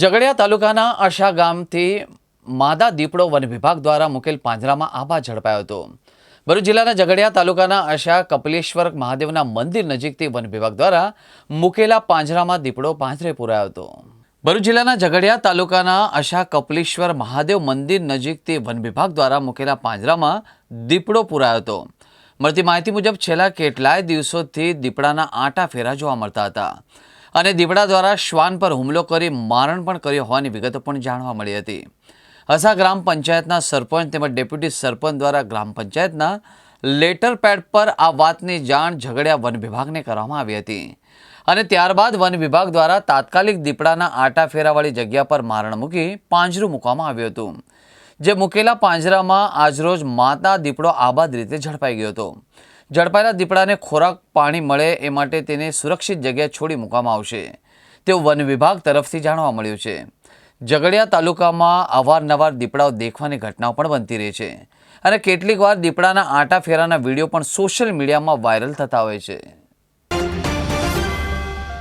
ઝઘડિયા તાલુકાના આશા ગામથી માદા દીપડો વન વિભાગ દ્વારા મુકેલ પાંજરામાં આભા ઝડપાયો હતો. ભરૂચ જિલ્લાના ઝઘડિયા તાલુકાના આશા કપિલેશ્વર મહાદેવના મંદિર નજીકથી વન વિભાગ દ્વારા મુકેલા પાંજરામાં દીપડો પાંજરે પુરાયો હતો. ભરૂચ જિલ્લાના ઝઘડિયા તાલુકાના આશા કપિલેશ્વર મહાદેવ મંદિર નજીકથી વન વિભાગ દ્વારા મુકેલા પાંજરામાં દીપડો પુરાયો હતો. મળતી માહિતી મુજબ છેલ્લા કેટલાય દિવસોથી દીપડાના આટા ફેરા જોવા મળતા હતા. અને દીપડા દ્વારા શ્વાન પર હુમલો કરી મારણ પણ કર્યો હોવાની વિગતો પણ જાણવા મળી હતી. હસા ગ્રામ પંચાયતના સરપંચ તેમજ ડેપ્યુટી સરપંચ દ્વારા ગ્રામ પંચાયતના લેટર પેડ પર આ વાતની જાણ ઝઘડ્યા વન વિભાગને કરવામાં આવી હતી. અને ત્યારબાદ વન વિભાગ દ્વારા તાત્કાલિક દીપડાના આટા ફેરાવાળી જગ્યા પર મારણ મૂકી પાંજરું મૂકવામાં આવ્યું હતું. જે મૂકેલા પાંજરામાં આજરોજ માતા દીપડો આબાદ રીતે ઝડપાઈ ગયો હતો. ઝડપાયેલા દીપડાને ખોરાક પાણી મળે એ માટે તેને સુરક્ષિત જગ્યાએ છોડી મૂકવામાં આવશે. તેવું વન વિભાગ તરફથી જાણવા મળ્યું છે. ઝઘડિયા તાલુકામાં અવારનવાર દીપડાઓ દેખવાની ઘટનાઓ પણ બનતી રહી છે. અને કેટલીકવાર દીપડાના આટા ફેરાના વીડિયો પણ સોશિયલ મીડિયામાં વાયરલ થતા હોય છે.